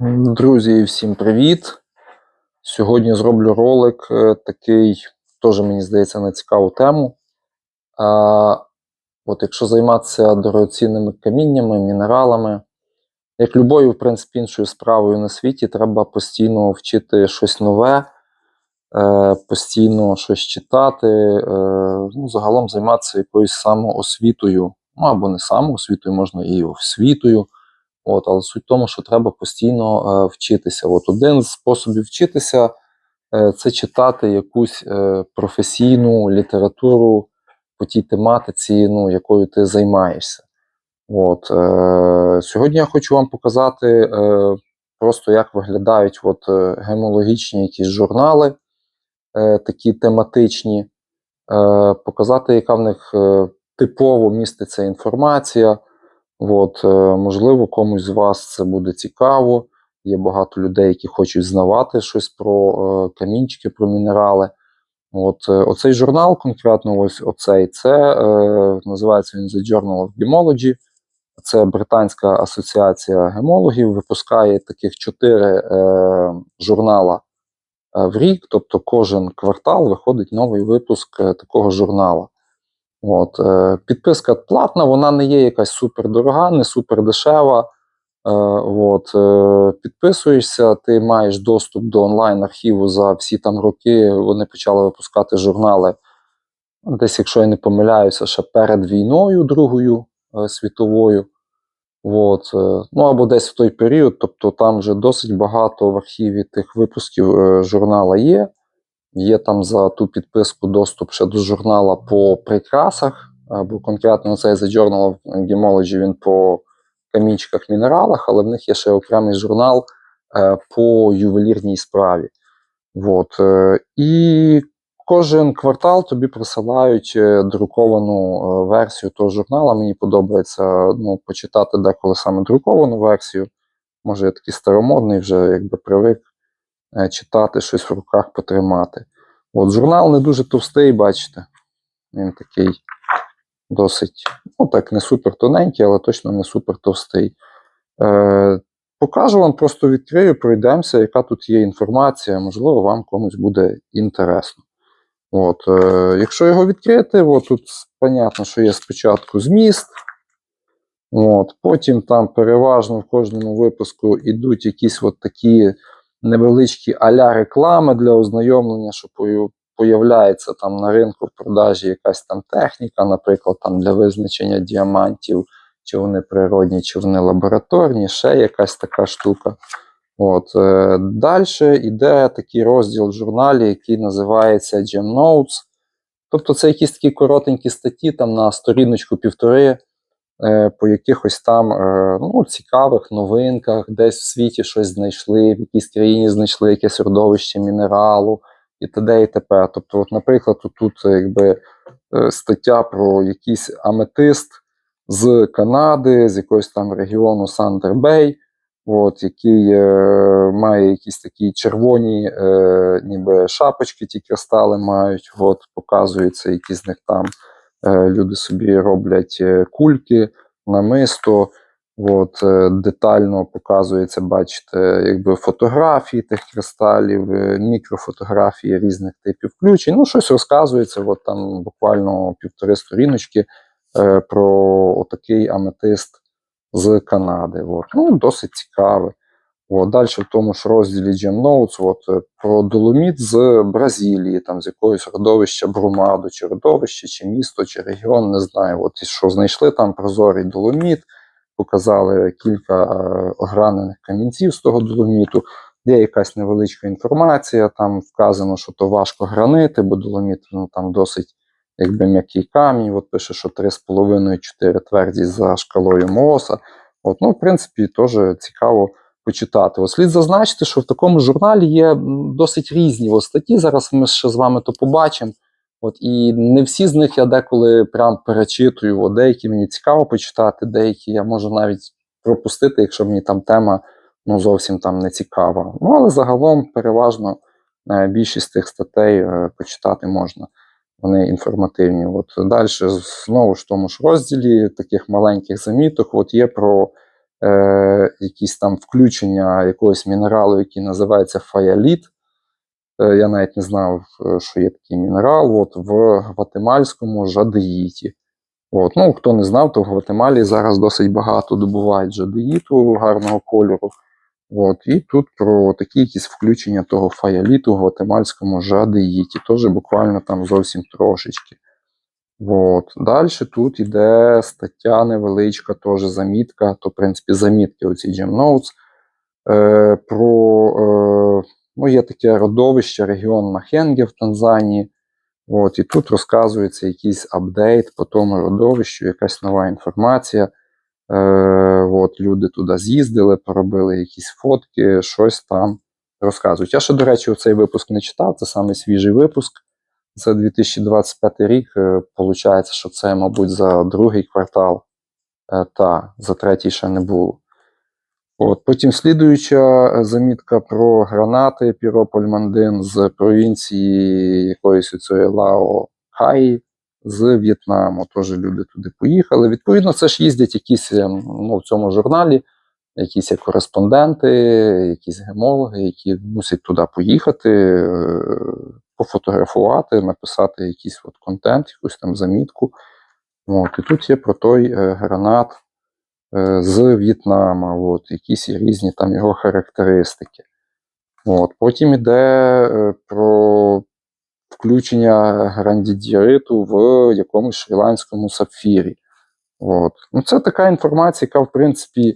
Друзі, всім привіт! Сьогодні зроблю ролик е, такий, теж мені здається, на цікаву тему. А, от якщо займатися дорогоцінними каміннями, мінералами, як любою, в принципі, іншою справою на світі, треба постійно вчити щось нове, е, постійно щось читати, е, ну, загалом займатися якоюсь самоосвітою. Ну або не самоосвітою, можна і освітою. От, але суть в тому, що треба постійно е, вчитися. От один з способів вчитися е, це читати якусь е, професійну літературу по тій тематиці, ну, якою ти займаєшся. От, е, сьогодні я хочу вам показати е, просто, як виглядають от, е, гемологічні якісь журнали, е, такі тематичні, е, показати, яка в них е, типово міститься інформація. От, е, можливо, комусь з вас це буде цікаво. Є багато людей, які хочуть знавати щось про е, камінчики, про мінерали. От, е, Оцей журнал, конкретно, ось оцей, це називається він The Journal of Gemology. Це Британська асоціація гемологів, випускає таких чотири журнала в рік, тобто кожен квартал виходить новий випуск такого журнала. От, е, Підписка платна, вона не є якась супер дорога, не супер дешева. Е, от, е, Підписуєшся, ти маєш доступ до онлайн-архіву за всі там роки. Вони почали випускати журнали. Десь, якщо я не помиляюся, ще перед війною Другою е, світовою. От, е, ну або десь в той період, тобто там вже досить багато в архіві тих випусків е, журнала є. Є там за ту підписку доступ ще до журнала по прикрасах, або конкретно цей The Journal of Gemology, він по камінчиках мінералах, але в них є ще окремий журнал е, по ювелірній справі. От. Е, і кожен квартал тобі присилають е, друковану е, версію того журнала. Мені подобається ну, почитати деколи саме друковану версію. Може, я такий старомодний, вже якби привик е, читати, щось в руках потримати. От журнал не дуже товстий, бачите. Він такий досить, ну так, не супер тоненький, але точно не супер товстий. Е, покажу вам, просто відкрию, пройдемося, яка тут є інформація, можливо, вам комусь буде інтересно. От, е, якщо його відкрити, от тут понятно, що є спочатку зміст. От, Потім там переважно в кожному випуску йдуть якісь от такі невеличкі аля реклами для ознайомлення, що появляється там на ринку в продажі якась там техніка, наприклад, там для визначення діамантів, чи вони природні, чи вони лабораторні, ще якась така штука. От, е, Далі йде такий розділ в журналі, який називається Gem Notes. Тобто це якісь такі коротенькі статті там на сторіночку півтори по якихось там е, ну, цікавих новинках, десь в світі щось знайшли, в якійсь країні знайшли якесь родовище мінералу і т.д. і т.п. Тобто, от, наприклад, тут, якби е, стаття про якийсь аметист з Канади, з якогось там регіону Сандербей, от, який е, має якісь такі червоні е, ніби шапочки, ті кристали мають, от, показується, які з них там е, люди собі роблять е, кульки, намисто. От, е, детально показується, бачите, якби фотографії тих кристалів, е, мікрофотографії різних типів включень. Ну, щось розказується, от там буквально півтори сторіночки е, про отакий аметист з Канади. От. Ну, досить цікаве. От, далі в тому ж розділі Gem Notes от, е, про доломіт з Бразилії, там з якогось родовища Брумаду, чи родовище, чи місто, чи регіон, не знаю. От, і що знайшли там прозорий доломіт, показали кілька е, огранених камінців з того доломіту. Є якась невеличка інформація, там вказано, що то важко гранити, бо доломіт ну, там досить якби м'який камінь. От пише, що 3,5-4 твердість за шкалою Мооса. От, ну, в принципі, теж цікаво почитати. Слід зазначити, що в такому журналі є досить різні от статті. Зараз ми ще з вами то побачимо. От, і не всі з них я деколи прям перечитую. От, деякі мені цікаво почитати, деякі я можу навіть пропустити, якщо мені там тема ну, зовсім там не цікава. Ну, але загалом переважно е, більшість тих статей е, почитати можна. Вони інформативні. От далі знову ж тому ж розділі таких маленьких заміток. От є про е, якісь там включення якогось мінералу, який називається фаяліт. Е, я навіть не знав, е, що є такий мінерал от, в гватемальському жадеїті. От. Ну, Хто не знав, то в Гватемалі зараз досить багато добувають жадеїту гарного кольору. От. І тут про такі якісь включення того фаяліту в гватемальському жадеїті. Теж буквально там зовсім трошечки. От. Далі тут іде стаття невеличка, теж замітка, то, в принципі, замітки оці Gem Notes. Е, про, е, ну, Є таке родовище, регіон Махенге в Танзанії. От, І тут розказується якийсь апдейт по тому родовищу, якась нова інформація. Е, от, Люди туди з'їздили, поробили якісь фотки, щось там розказують. Я ще, до речі, цей випуск не читав, це саме свіжий випуск. За 2025 рік виходить, що це, мабуть, за другий квартал, е, та за третій ще не було. От, Потім слідуюча замітка про гранати Піропольмандин з провінції якоїсь цієї Лао Хай з В'єтнаму. Теж люди туди поїхали. Відповідно, це ж їздять якісь ну, в цьому журналі, якісь кореспонденти, якісь гемологи, які мусять туди поїхати, е, пофотографувати, написати якийсь от контент, якусь там замітку. От, І тут є про той е, гранат. Е, з В'єтнама, от, якісь різні там його характеристики. От. Потім йде е, про включення грандідіариту в якомусь шрі-ланському сапфірі. От. Ну, Це така інформація, яка, в принципі, е,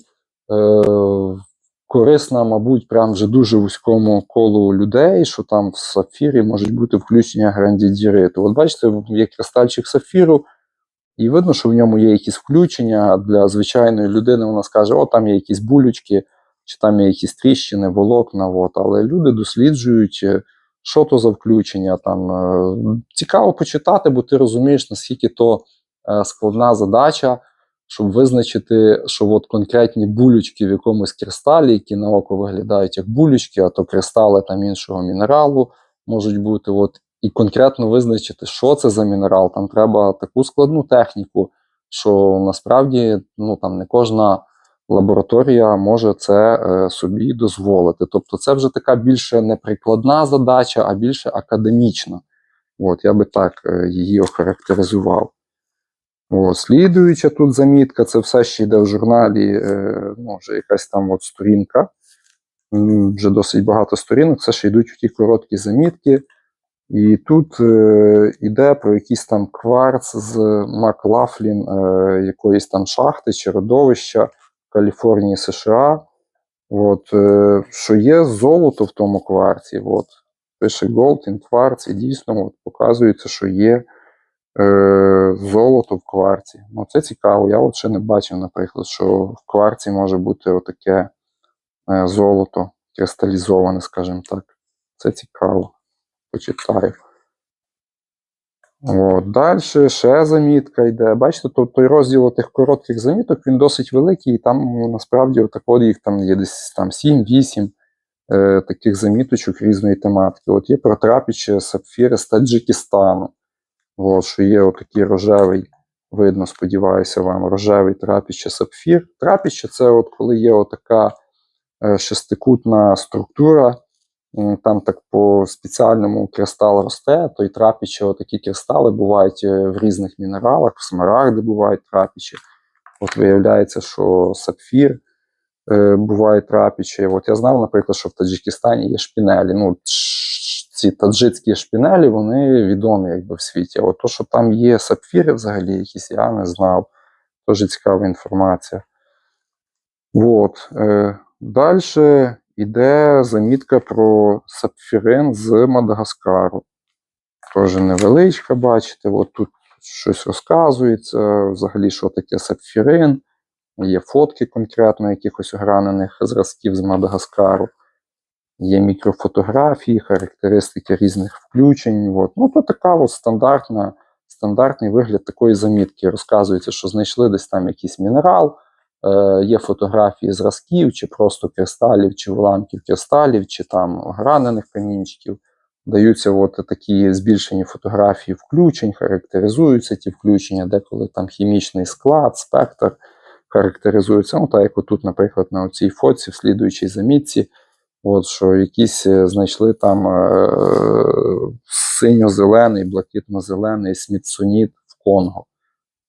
корисна, мабуть, прям вже дуже вузькому колу людей, що там в сапфірі можуть бути включення грандідіариту. От бачите, є кристальчик сапфіру. І видно, що в ньому є якісь включення для звичайної людини. Вона скаже, о, там є якісь булючки, чи там є якісь тріщини, волокна. От. Але люди досліджують, е, що то за включення. Там е, Цікаво почитати, бо ти розумієш, наскільки то е, складна задача, щоб визначити, що от конкретні булючки в якомусь кристалі, які на око виглядають як булючки, а то кристали там іншого мінералу можуть бути. От і конкретно визначити, що це за мінерал. Там треба таку складну техніку, що насправді ну, там не кожна лабораторія може це е, собі дозволити. Тобто, це вже така більше не прикладна задача, а більше академічна. От, Я би так е, її охарактеризував. О, слідуюча тут замітка, це все ще йде в журналі, е, ну, вже якась там от сторінка. Вже досить багато сторінок, це ще йдуть ті короткі замітки. І тут е, йде про якийсь там кварц з Маклафлін е, якоїсь там шахти чи родовища в Каліфорнії США. От, е, Що є золото в тому кварці. От. Пише Gold in Quartz, і дійсно от, показується, що є золото в кварці. Ну, Це цікаво. Я от ще не бачив, наприклад, що в кварці може бути отаке е, золото кристалізоване, скажімо так. Це цікаво почитаю. От, Далі ще замітка йде. Бачите, то, той розділ тих коротких заміток він досить великий, і там ну, насправді от їх там є десь там 7-8 е, таких заміточок різної тематики. От Є про трапіче сапфіри з Таджикистану. От, що є отакий рожевий, видно, сподіваюся вам, рожевий трапіче сапфір. Трапіче це от коли є отака е, шестикутна структура. Там так по спеціальному кристал росте, то й трапічі, такі кристали бувають е, в різних мінералах, в смарагди бувають трапічі. От виявляється, що сапфір е, буває трапічі. От я знав, наприклад, що в Таджикистані є шпінелі. Ну, Ці таджицькі шпінелі вони відомі якби в світі. От то, що там є сапфіри взагалі, якісь я не знав. Дуже цікава інформація. От. Е, Далі Іде замітка про сапфірин з Мадагаскару. Теж невеличка, бачите, от тут щось розказується, взагалі, що таке сапфірин. Є фотки конкретно якихось огранених зразків з Мадагаскару. Є мікрофотографії, характеристики різних включень. От. Ну, то така от стандартна, стандартний вигляд такої замітки. Розказується, що знайшли десь там якийсь мінерал. Е, є фотографії зразків, чи просто кристалів, чи уламків кристалів, чи там гранених камінчиків. Даються от такі збільшені фотографії включень, характеризуються ті включення, деколи там хімічний склад, спектр характеризуються. Ну, так як отут, наприклад, на цій фоці, в слідуючій замітці, от, що якісь е, знайшли там е, синьо-зелений, блакитно-зелений смітсоніт в Конго.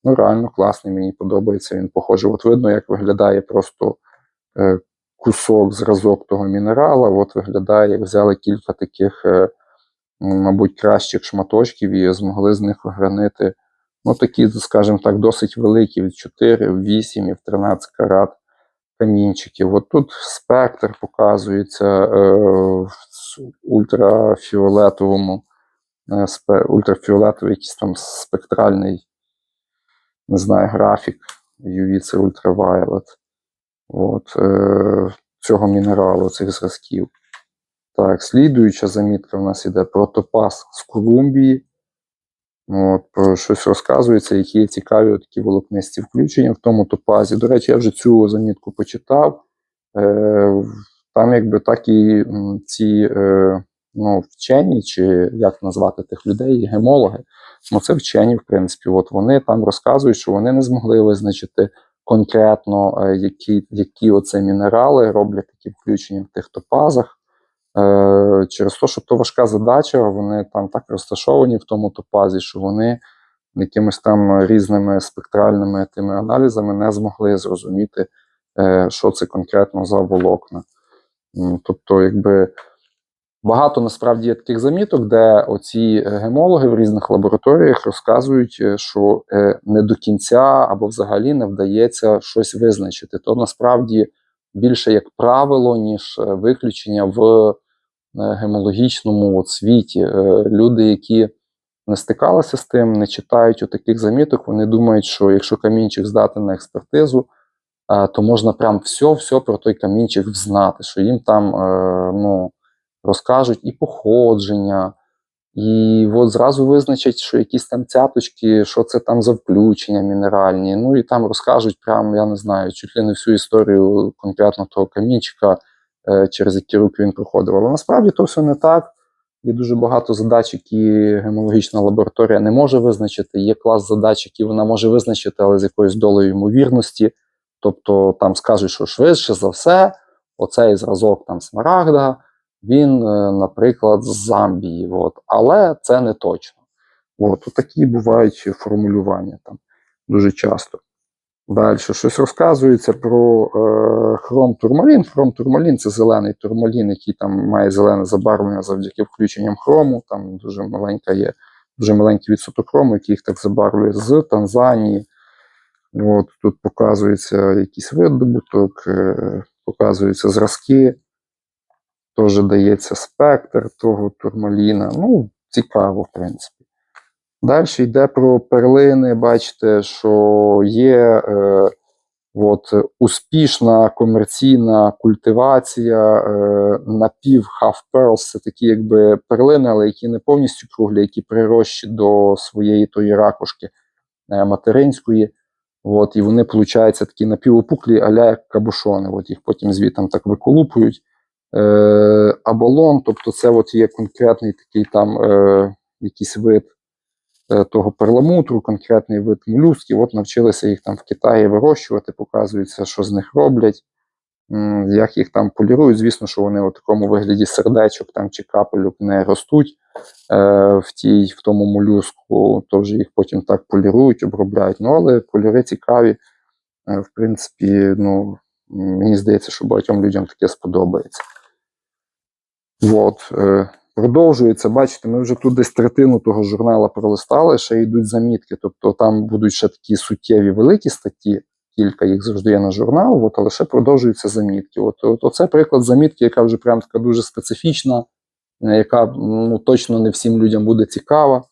Ну, реально класний, мені подобається. Він похожий. От видно, як виглядає просто е, кусок, зразок того мінерала. От виглядає, як взяли кілька таких, е, мабуть, кращих шматочків і змогли з них вигранити. Ну, такі, скажімо так, досить великі, від 4, в 8 і в 13 карат камінчиків. От тут спектр показується е, в ультрафіолетовому, е, ультрафіолетовий якийсь там спектральний, не знаю, графік. UV це ультравайолет. От, е, цього мінералу, цих зразків. Так, слідуюча замітка в нас іде про топаз з Колумбії. От, про щось розказується, які є цікаві такі волокнисті включення в тому топазі. До речі, я вже цю замітку почитав. Е, там якби так і ці е, ну, вчені, чи як назвати тих людей, гемологи. Ну, це вчені, в принципі. От вони там розказують, що вони не змогли визначити конкретно, е, які, які оце мінерали роблять такі включення в тих топазах. Е, через те, що то важка задача, вони там так розташовані в тому топазі, що вони якимись там різними спектральними тими аналізами не змогли зрозуміти, е, що це конкретно за волокна. Тобто, якби багато насправді є таких заміток, де оці гемологи в різних лабораторіях розказують, е, що не до кінця або взагалі не вдається щось визначити. То насправді більше як правило, ніж е, виключення в е, гемологічному світі. Е, Люди, які не стикалися з тим, не читають таких заміток, вони думають, що якщо камінчик здати на експертизу, то можна прям все-все про той камінчик взнати, що їм там ну, розкажуть і походження, і от зразу визначать, що якісь там цяточки, що це там за включення мінеральні. Ну і там розкажуть прям, я не знаю, чуть ли не всю історію конкретно того камінчика, е, через які руки він проходив. Але насправді то все не так. Є дуже багато задач, які гемологічна лабораторія не може визначити. Є клас задач, які вона може визначити, але з якоюсь долею ймовірності. Тобто там скажуть, що швидше за все, оцей зразок там смарагда, він, е, наприклад, з Замбії. От. Але це не точно. От, такі бувають формулювання там дуже часто. Далі щось розказується про е, хром турмалін. Хром турмалін це зелений турмалін, який там має зелене забарвлення завдяки включенням хрому. Там дуже маленька є, дуже маленький відсоток хрому, який їх так забарвлює з Танзанії. От, тут показується якийсь видобуток, е, показуються зразки, теж дається спектр того турмаліна. Ну, цікаво, в принципі. Далі йде про перлини. Бачите, що є е, от, успішна комерційна культивація е, напів half pearls. Це такі якби перлини, але які не повністю круглі, які прирощі до своєї тої ракушки е, материнської. От, і вони, виходить, такі напівопуклі, аля як кабушони. От їх потім звітом так виколупують. Е, аболон, тобто це от є конкретний такий там е, якийсь вид е, того перламутру, конкретний вид молюсків. От навчилися їх там в Китаї вирощувати, показується, що з них роблять, як їх там полірують. Звісно, що вони у такому вигляді сердечок там чи капелюк не ростуть е, в, тій, в тому молюску, то вже їх потім так полірують, обробляють. Ну, але кольори цікаві. Е, в принципі, ну, мені здається, що багатьом людям таке сподобається. От, е, продовжується, бачите, ми вже тут десь третину того журнала пролистали, ще йдуть замітки. Тобто там будуть ще такі суттєві великі статті, кілька їх завжди є на журнал, от, але ще продовжуються замітки. От, от, оце приклад замітки, яка вже прям така дуже специфічна, е, яка ну, точно не всім людям буде цікава.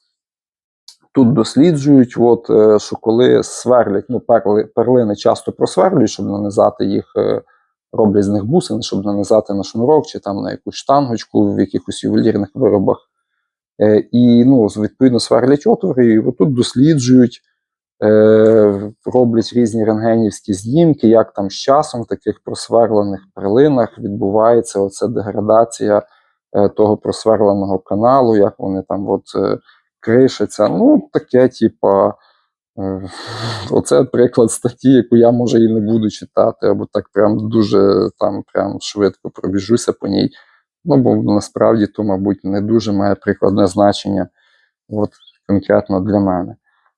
Тут досліджують, от, е, що коли сверлять, ну, перли, перлини часто просверлюють, щоб нанизати їх, роблять з них бусини, щоб нанизати на шнурок чи там на якусь штангочку в якихось ювелірних виробах. Е, І ну, відповідно сверлять отвори, і отут досліджують, е, роблять різні рентгенівські знімки, як там з часом в таких просверлених перлинах відбувається оця деградація е, того просверленого каналу, як вони там от, е, кришаться. Ну, таке, типа, Оце приклад статті, яку я може і не буду читати, або так прям дуже там прям швидко пробіжуся по ній. Ну, бо насправді то, мабуть, не дуже має прикладне значення от, конкретно для мене.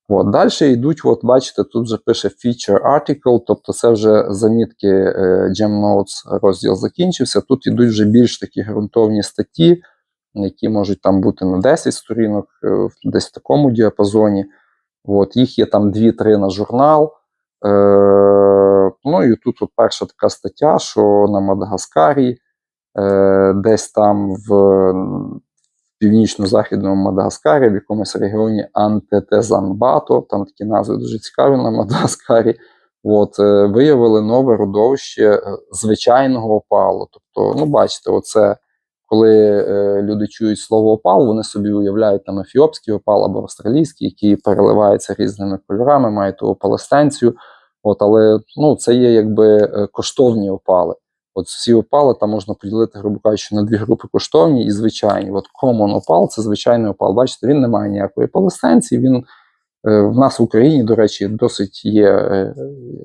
От, далі йдуть, от бачите, тут вже пише feature article, тобто це вже замітки е, Gem Notes розділ закінчився. Тут йдуть вже більш такі ґрунтовні статті, які можуть там бути на 10 сторінок, е, десь в такому діапазоні. От, їх є там 2-3 на журнал. Е, ну і тут от перша така стаття, що на Мадагаскарі, е, десь там в північно-західному Мадагаскарі, в якомусь регіоні Антетезанбато, там такі назви дуже цікаві на Мадагаскарі. От, е, виявили нове родовище е, звичайного опалу. Тобто, ну, бачите, оце коли е, люди чують слово опал, вони собі уявляють там ефіопський опал або австралійський, який переливається різними кольорами, має ту опалесценцію. От, але ну, це є якби е, коштовні опали. От всі опали там можна поділити, грубо кажучи, на дві групи коштовні і звичайні. От common опал це звичайний опал. Бачите, він не має ніякої опалесценції. Він е, в нас в Україні, до речі, досить є е,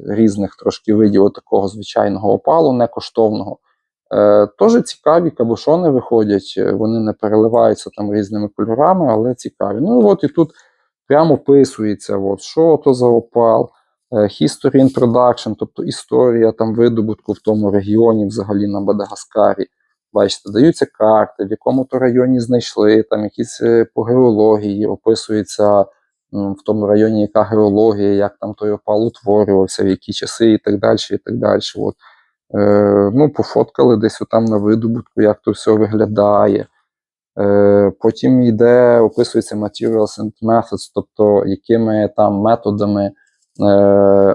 різних трошки видів такого звичайного опалу, не коштовного. Е, Теж цікаві кабушони виходять, е, вони не переливаються там різними кольорами, але цікаві. Ну от і тут прямо описується, от, що то за опал, е, history introduction, тобто історія там видобутку в тому регіоні, взагалі на Мадагаскарі. Бачите, даються карти, в якому то районі знайшли, там якісь е, по геології, описується в тому районі, яка геологія, як там той опал утворювався, в які часи і так далі. і так далі. От. Е, ну, пофоткали десь отам на видобутку, як то все виглядає. Е, потім йде, описується materials and methods, тобто якими там методами, е,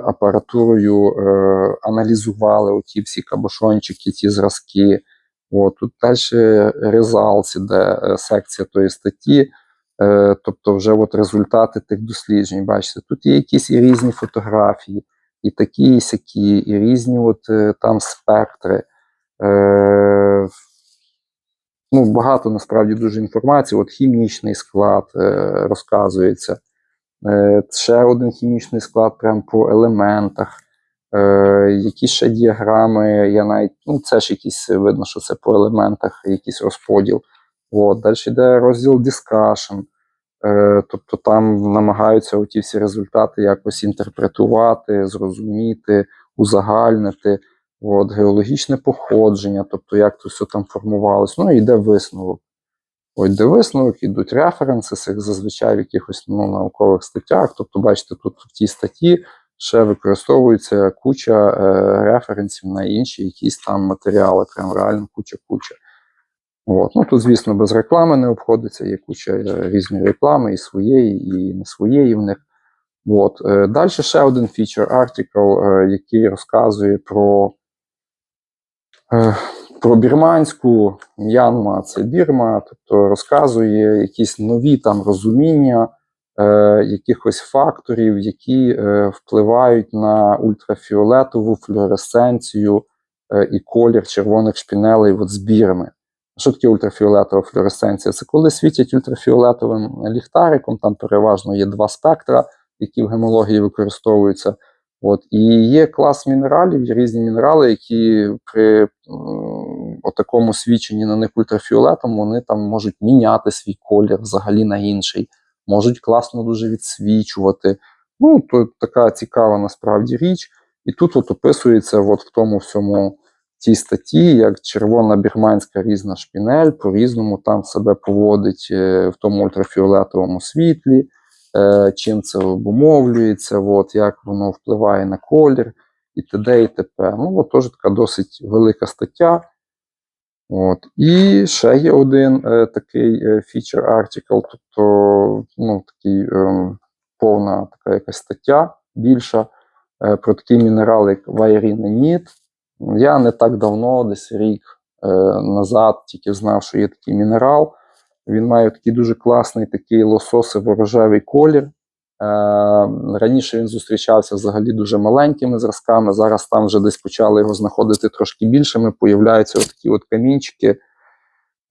апаратурою е, аналізували оті всі кабошончики, ті зразки. От, тут далі results іде е, секція тої статті, е, тобто вже от результати тих досліджень. Бачите, тут є якісь і різні фотографії і такі, і сякі, і різні от, е, там спектри. Е, ну, багато насправді дуже інформації. От хімічний склад е, розказується. Е, ще один хімічний склад прямо по елементах. Е, які ще діаграми, я навіть, ну це ж якісь видно, що це по елементах, якийсь розподіл. От, далі йде розділ discussion. Е, тобто там намагаються оті всі результати якось інтерпретувати, зрозуміти, узагальнити. От, геологічне походження, тобто як то все там формувалось. Ну і йде висновок. Ось де висновок, йдуть референси, зазвичай в якихось ну, наукових статтях. Тобто, бачите, тут в тій статті ще використовується куча е, референсів на інші якісь там матеріали, прям реально куча-куча. От. Ну, тут, звісно, без реклами не обходиться, є куча е, різної реклами, і своєї, і не своєї в них. От. Е, Далі ще один article, е, який розказує про, е, про бірманську М'янма, це Бірма, тобто розказує якісь нові там розуміння якихось факторів, які впливають на ультрафіолетову флюоресценцію і колір червоних шпінелей от з Бірми. Таке ультрафіолетова флюоресценція? Це коли світять ультрафіолетовим ліхтариком, там переважно є два спектра, які в гемології використовуються. От, І є клас мінералів, є різні мінерали, які при такому свідченні на них ультрафіолетом вони там можуть міняти свій колір взагалі на інший, можуть класно дуже відсвічувати. Ну, то така цікава насправді річ. І тут от описується от в тому всьому цій статті, як червона бірманська різна шпінель по-різному там себе поводить е, в тому ультрафіолетовому світлі, е, чим це обумовлюється, от, як воно впливає на колір і т.д. і т.п. Ну, от теж така досить велика стаття. От. І ще є один е, такий е, feature article, тобто ну, такий, е, повна така якась стаття більша е, про такий мінерал, як вайріненіт. Я не так давно, десь рік е, назад, тільки знав, що є такий мінерал. Він має такий дуже класний такий лососево-рожевий колір. Е, раніше він зустрічався взагалі дуже маленькими зразками. Зараз там вже десь почали його знаходити трошки більшими. Появляються такі от камінчики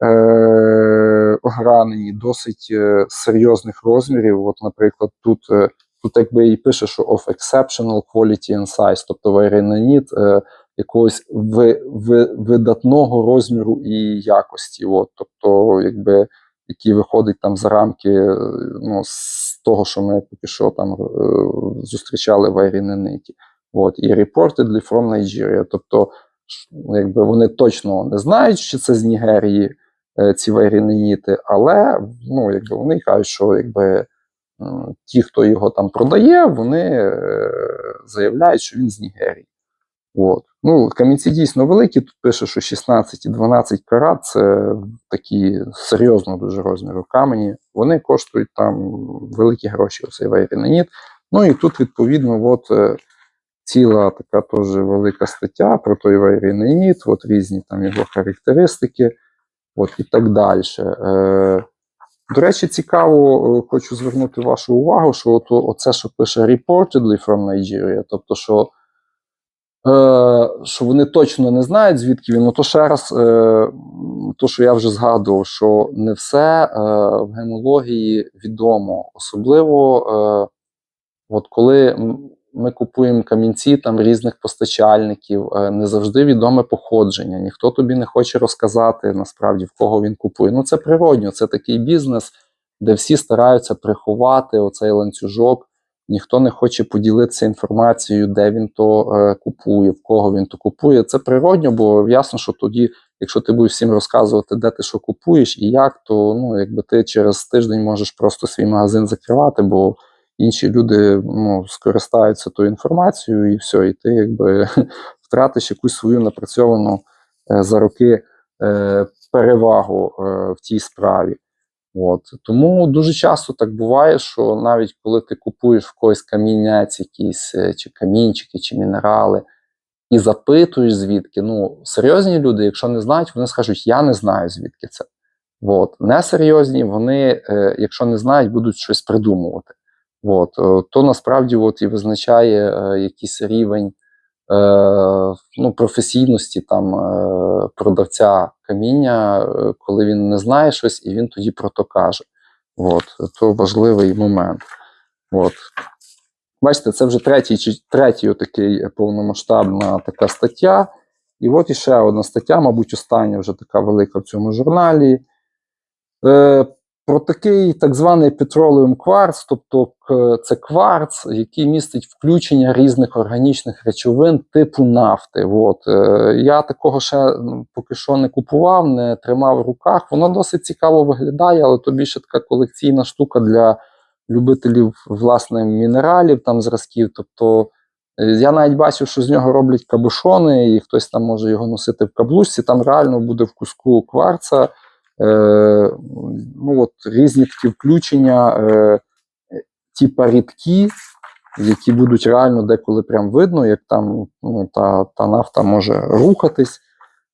е, огранені, досить е, серйозних розмірів. От, наприклад, тут е, тут якби і пише, що of exceptional quality and size, тобто вайренаніт е, якогось ви, ви, видатного розміру і якості. От, тобто, якби який виходить там за рамки е, ну, з того, що ми поки що там е, зустрічали в Айрінениті. От, і reportedly from Nigeria. Тобто, ну, якби вони точно не знають, що це з Нігерії е, ці вайріненіти, але ну, якби вони кажуть, що якби ті, хто його там продає, вони заявляють, що він з Нігерії. От. Ну, камінці дійсно великі. Тут пише, що 16 і 12 карат це такі серйозно дуже розміру камені. Вони коштують там великі гроші, оцей вейріненіт. Ну і тут, відповідно, от е, ціла така теж велика стаття про той вейріненіт, от різні там його характеристики, от і так далі. Е, до речі, цікаво, е, хочу звернути вашу увагу, що от, оце, що пише reportedly from Nigeria, тобто, що що вони точно не знають, звідки він. Ну то ще раз, е, то, що я вже згадував, що не все е, в гемології відомо. Особливо, е, от коли ми купуємо камінці там різних постачальників, е, не завжди відоме походження. Ніхто тобі не хоче розказати насправді в кого він купує. Ну це природньо, це такий бізнес, де всі стараються приховати оцей ланцюжок. Ніхто не хоче поділитися інформацією, де він то е, купує, в кого він то купує. Це природньо, бо ясно, що тоді, якщо ти будеш всім розказувати, де ти що купуєш і як, то ну, якби ти через тиждень можеш просто свій магазин закривати, бо інші люди ну, скористаються тою інформацією, і все, і ти якби втратиш якусь свою напрацьовану е, за роки е, перевагу е, в тій справі. От. Тому дуже часто так буває, що навіть коли ти купуєш в когось камінець, якісь, е, чи камінчики, чи мінерали, і запитуєш, звідки. Ну, серйозні люди, якщо не знають, вони скажуть, я не знаю, звідки це. От. Несерйозні, вони, е, якщо не знають, будуть щось придумувати. От. е, То насправді от, і визначає якийсь рівень ну, професійності там, е, продавця каміння, е, коли він не знає щось, і він тоді про то каже. От, то важливий момент. От. Бачите, це вже третій, третій отакий повномасштабна така стаття. І от іще одна стаття, мабуть, остання вже така велика в цьому журналі. Е, про такий так званий petroleum quartz, тобто це кварц, який містить включення різних органічних речовин типу нафти. От. Е, я такого ще поки що не купував, не тримав в руках. Воно досить цікаво виглядає, але то більше така колекційна штука для любителів власне мінералів, там зразків. Тобто е, я навіть бачив, що з нього роблять кабушони, і хтось там може його носити в каблучці. Там реально буде в куску кварца. Е, ну, от, різні такі включення, е, типа рідкі, які будуть реально деколи прям видно, як там ну, та, та нафта може рухатись.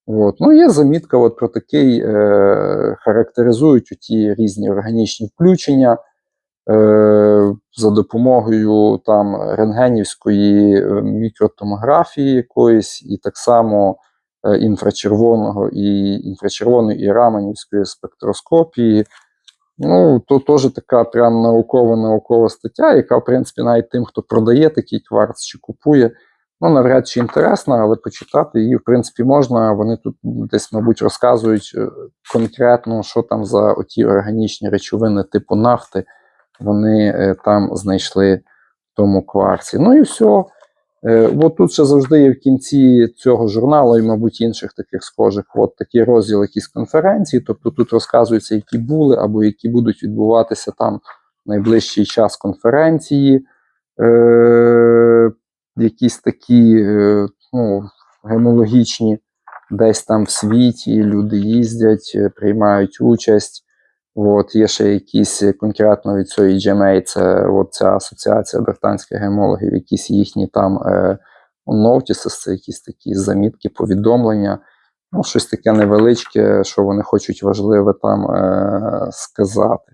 От. Ну, є замітка от про такий, е, характеризують ті різні органічні включення е, за допомогою там рентгенівської е, мікротомографії якоїсь, і так само інфрачервоного і інфрачервоної і раманівської спектроскопії. Ну, то теж така прям наукова наукова стаття, яка, в принципі, навіть тим, хто продає такий кварц чи купує, ну, навряд чи інтересна, але почитати її, в принципі, можна. Вони тут десь, мабуть, розказують е, конкретно, що там за оті органічні речовини типу нафти вони е, там знайшли в тому кварці. Ну і все. Е, От тут ще завжди є в кінці цього журналу, і, мабуть, інших таких схожих, от такий розділ якісь конференції. Тобто тут розказується, які були або які будуть відбуватися там найближчий час конференції, е, якісь такі е, ну, гемологічні, десь там в світі люди їздять, е, приймають участь. От, є ще якісь е, конкретно від цієї GMA, це от ця асоціація британських гемологів, якісь їхні там е, це якісь такі замітки, повідомлення, ну, щось таке невеличке, що вони хочуть важливе там е, сказати.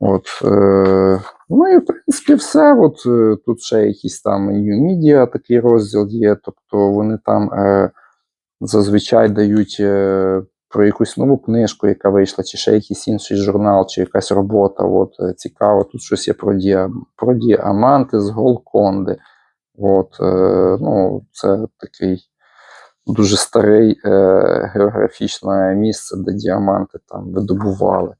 От, е, ну і в принципі все. От, е, тут ще якісь там New Media такий розділ є, тобто вони там е, зазвичай дають е, про якусь нову книжку, яка вийшла, чи ще якийсь інший журнал, чи якась робота. От, е, цікаво, тут щось є про, діа, про діаманти з Голконди. От, е, ну, це такий дуже старий е, географічне місце, де діаманти там видобували.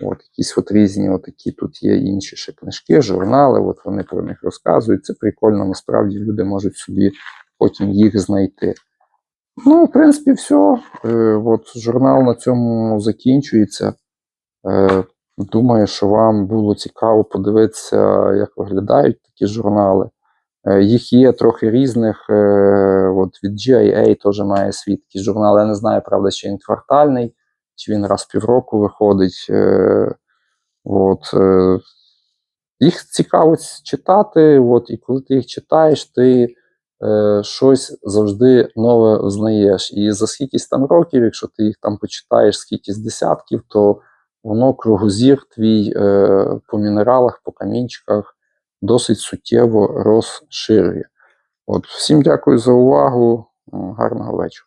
От, якісь от різні, от такі тут є інші ще книжки, журнали, от вони про них розказують. Це прикольно, насправді люди можуть собі потім їх знайти. Ну, в принципі, все. Е, от журнал на цьому закінчується. Е, думаю, що вам було цікаво подивитися, як виглядають такі журнали. Е, їх є трохи різних. Е, от від GIA теж має свій такий журнал. Я не знаю, правда, чи він квартальний, чи він раз в півроку виходить. Е, от, е, їх цікаво читати, от, і коли ти їх читаєш, ти е, щось завжди нове знаєш. І за скількись там років, якщо ти їх там почитаєш скількись десятків, то воно кругозір твій е, по мінералах, по камінчиках досить суттєво розширює. От, всім дякую за увагу. Гарного вечора.